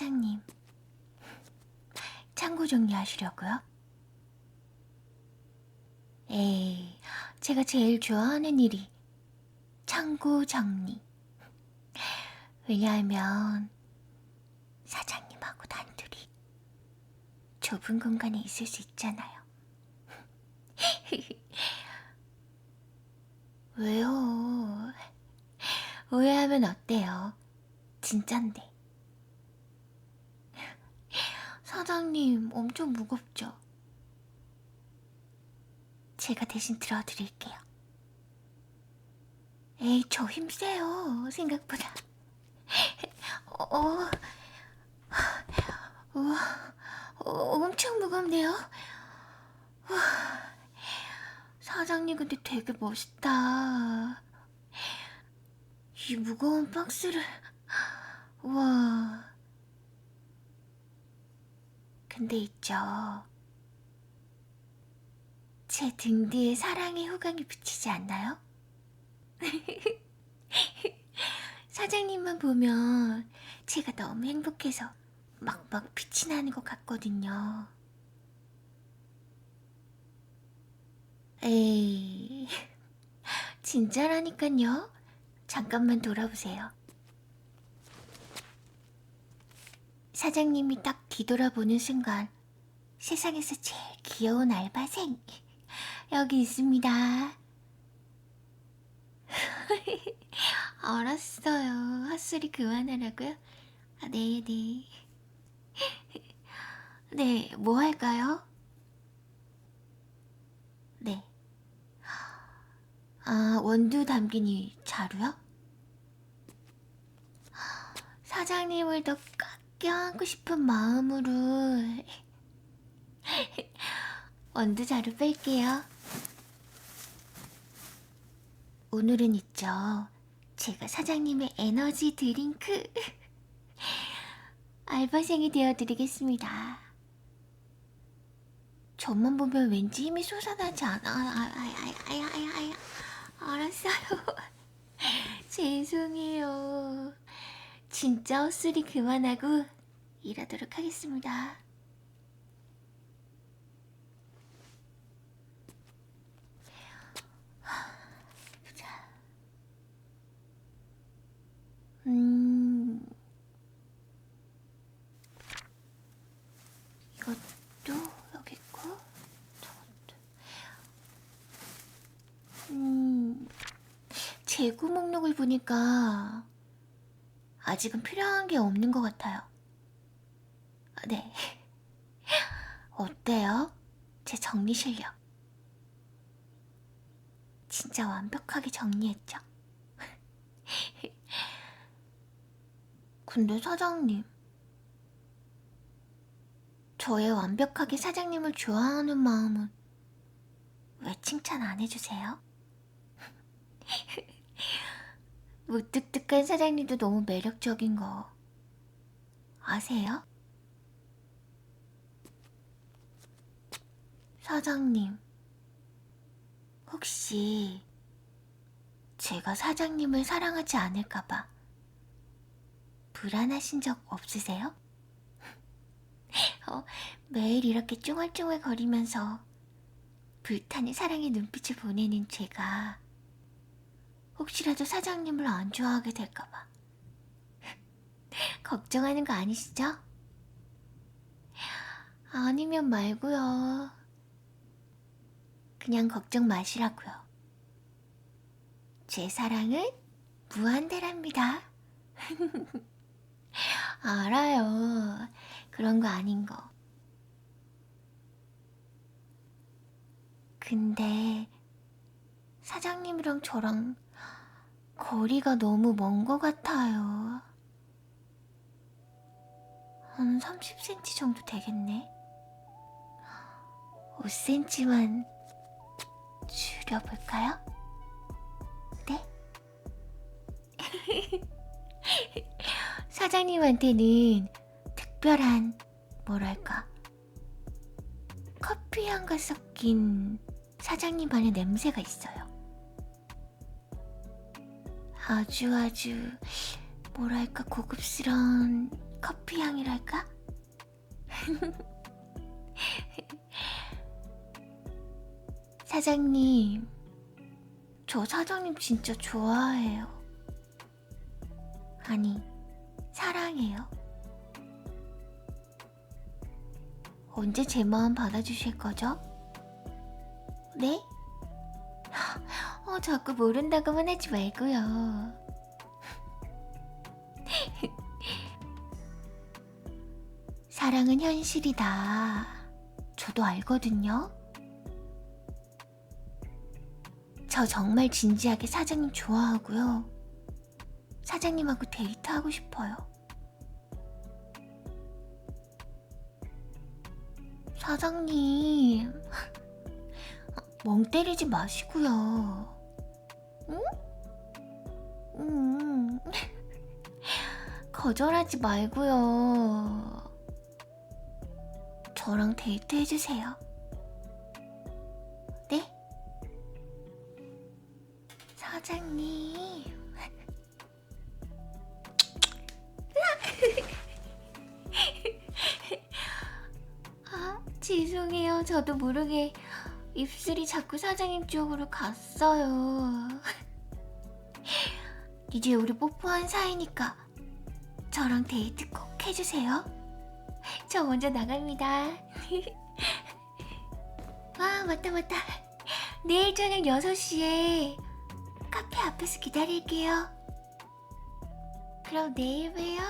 사장님. 창고 정리하시려고요? 에이, 제가 제일 좋아하는 일이 창고 정리. 왜냐하면 사장님하고 단둘이 좁은 공간에 있을 수 있잖아요. 왜요? 오해하면 어때요? 진짠데. 사장님, 엄청 무겁죠? 제가 대신 들어드릴게요. 에이, 저 힘세요, 생각보다. 어, 어, 우와, 어, 엄청 무겁네요. 우와, 사장님, 근데 되게 멋있다. 이 무거운 박스를, 우와. 근데 있죠. 제 등 뒤에 사랑의 호강이 붙이지 않나요? 사장님만 보면 제가 너무 행복해서 막막 빛이 나는 것 같거든요. 에이, 진짜라니깐요. 잠깐만 돌아보세요. 사장님이 딱 뒤돌아보는 순간 세상에서 제일 귀여운 알바생 여기 있습니다. 알았어요. 헛소리 그만하라고요? 아, 네, 네. 네, 뭐 할까요? 네. 아, 원두 담긴 이 자루요? 사장님을 더 깎여안고 싶은 마음으로 원두 자루 뺄게요. 오늘은 있죠. 제가 사장님의 에너지 드링크 알바생이 되어드리겠습니다. 저만 보면 왠지 힘이 솟아나지 않아. 아, 아, 아, 아, 아, 아, 아, 알았어요. 죄송해요. 진짜 헛소리 그만하고 일하도록 하겠습니다. 보자. 음. 이것도 여기 있고, 저것도. 음. 재고 목록을 보니까 아직은 필요한 게 없는 것 같아요. 아, 네. 어때요? 제 정리 실력. 진짜 완벽하게 정리했죠? 근데 사장님. 저의 완벽하게 사장님을 좋아하는 마음은 왜 칭찬 안 해주세요? 무뚝뚝한 사장님도 너무 매력적인 거 아세요? 사장님, 혹시 제가 사장님을 사랑하지 않을까봐 불안하신 적 없으세요? 어, 매일 이렇게 쫑알쫑알 거리면서 불타는 사랑의 눈빛을 보내는 제가 혹시라도 사장님을 안 좋아하게 될까봐 걱정하는 거 아니시죠? 아니면 말고요. 그냥 걱정 마시라고요. 제 사랑은 무한대랍니다. 알아요. 그런 거 아닌 거. 근데 사장님이랑 저랑 거리가 너무 먼 것 같아요. 한 30cm 정도 되겠네. 5cm만 줄여볼까요? 네? 사장님한테는 특별한, 뭐랄까, 커피 향과 섞인 사장님만의 냄새가 있어요. 아주 아주, 뭐랄까, 고급스러운 커피 향이랄까? 사장님, 저 사장님 진짜 좋아해요. 아니, 사랑해요. 언제 제 마음 받아주실 거죠? 네? 어, 자꾸 모른다고만 하지 말고요. 사랑은 현실이다. 저도 알거든요. 저 정말 진지하게 사장님 좋아하고요. 사장님하고 데이트하고 싶어요. 사장님, 멍 때리지 마시고요. 거절하지 말고요. 저랑 데이트 해주세요. 네? 사장님. 아, 죄송해요. 저도 모르게 입술이 자꾸 사장님 쪽으로 갔어요. 이제 우리 뽀뽀한 사이니까 저랑 데이트 꼭 해주세요. 저 먼저 나갑니다. 아, 맞다, 맞다. 내일 저녁 6시에 카페 앞에서 기다릴게요. 그럼 내일 봬요.